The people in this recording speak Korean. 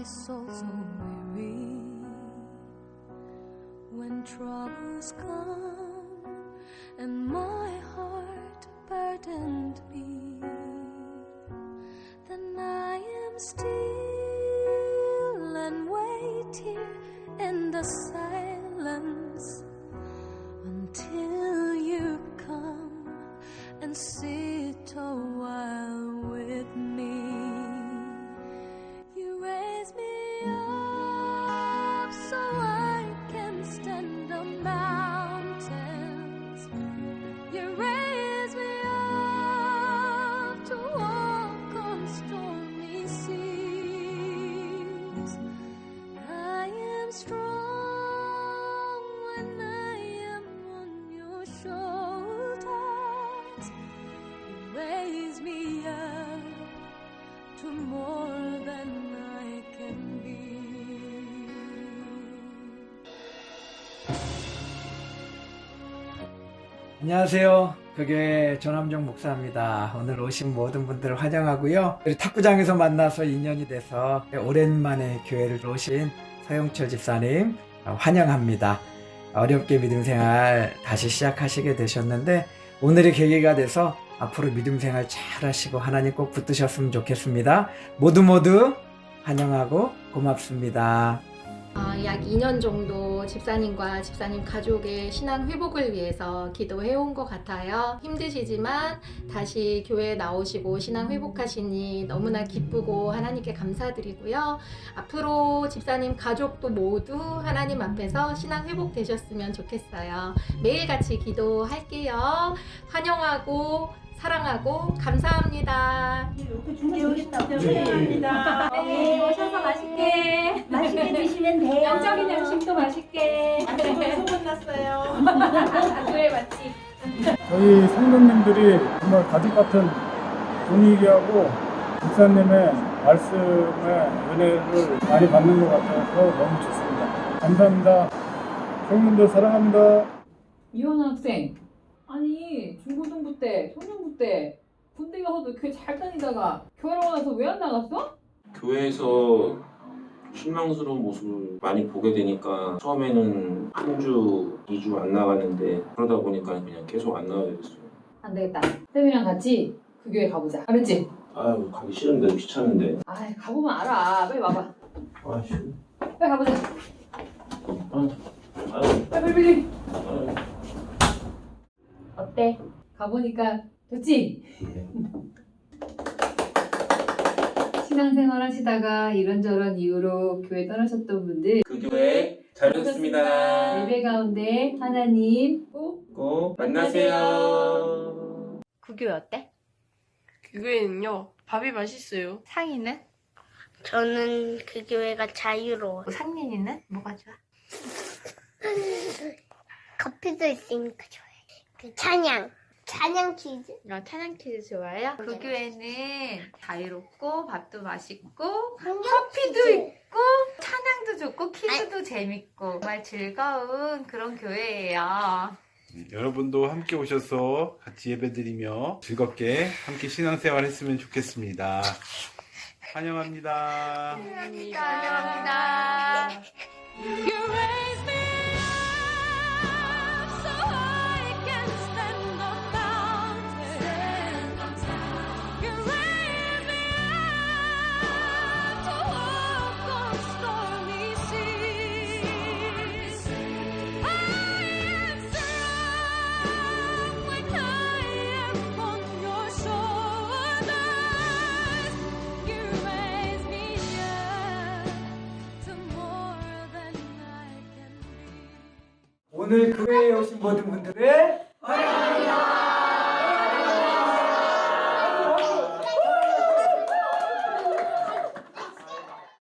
my soul so weary when troubles come and my heart burdened be. More than I can be. 안녕하세요. 그교회 조남정 목사입니다. 오늘 오신 모든 분들을 환영하고요. 우리 탁구장에서 만나서 인연이 돼서 오랜만에 교회를 오신 서영철 집사님 환영합니다. 어렵게 믿음 생활 다시 시작하시게 되셨는데 오늘의 계기가 돼서 앞으로 믿음 생활 잘 하시고 하나님 꼭 붙드셨으면 좋겠습니다. 모두 모두 환영하고 고맙습니다. 어, 약 2년 정도 집사님과 집사님 가족의 신앙 회복을 위해서 기도해 온 것 같아요. 힘드시지만 다시 교회에 나오시고 신앙 회복하시니 너무나 기쁘고 하나님께 감사드리고요. 앞으로 집사님 가족도 모두 하나님 앞에서 신앙 회복되셨으면 좋겠어요. 매일같이 기도할게요. 환영하고 사랑하고 감사합니다. 여기 있다. 감사합니다. 네, 오셔서 맛있게 맛있게 드시면 돼요. 영적인 음식도 맛있게 교회 맛집 저희 성도님들이 정말 가족 같은 분위기하고 목사님의 말씀의 은혜를 많이 받는 것 같아서 너무 좋습니다. 감사합니다. 성도님들 사랑합니다. 이현 학생 아니 중고등부 때 청년부 때 군대 가서도 교회 잘 다니다가 결혼하고 나서 왜 안 나갔어? 교회에서 실망스러운 모습을 많이 보게 되니까 처음에는 한 주, 이 주 안 나갔는데 그러다 보니까 그냥 계속 안 나가게 됐어요. 안 되겠다 쌤이랑 같이 그 교회 가보자 알았지? 아유 가기 싫은데 귀찮은데. 아이 가보면 알아 빨리 와봐 아 싫어. 빨리 가보자 아유, 아유, 빨리 빨리 빨리 아유. 어때? 가보니까 좋지? 하시다가 이런저런 이유로 교회 떠나셨던 분들 그 교회 잘 됐습니다. 예배 가운데 하나님 꼭 꼭 만나세요. 그 교회 어때? 교회는요 밥이 맛있어요. 상이는? 저는 그 교회가 자유로워. 상민이는? 뭐가 좋아? 커피도 있으니까 좋아해. 그 찬양. 찬양 퀴즈. 어, 찬양 퀴즈 좋아요? 그 교회는 자유롭고 밥도 맛있고 커피도. 있고 찬양도 좋고 퀴즈도 재밌고 정말 즐거운 그런 교회예요. 여러분도 함께 오셔서 같이 예배드리며 즐겁게 함께 신앙생활 했으면 좋겠습니다. 환영합니다. 감사합니다. 오늘 교회에 오신 모든 분들을 환영합니다.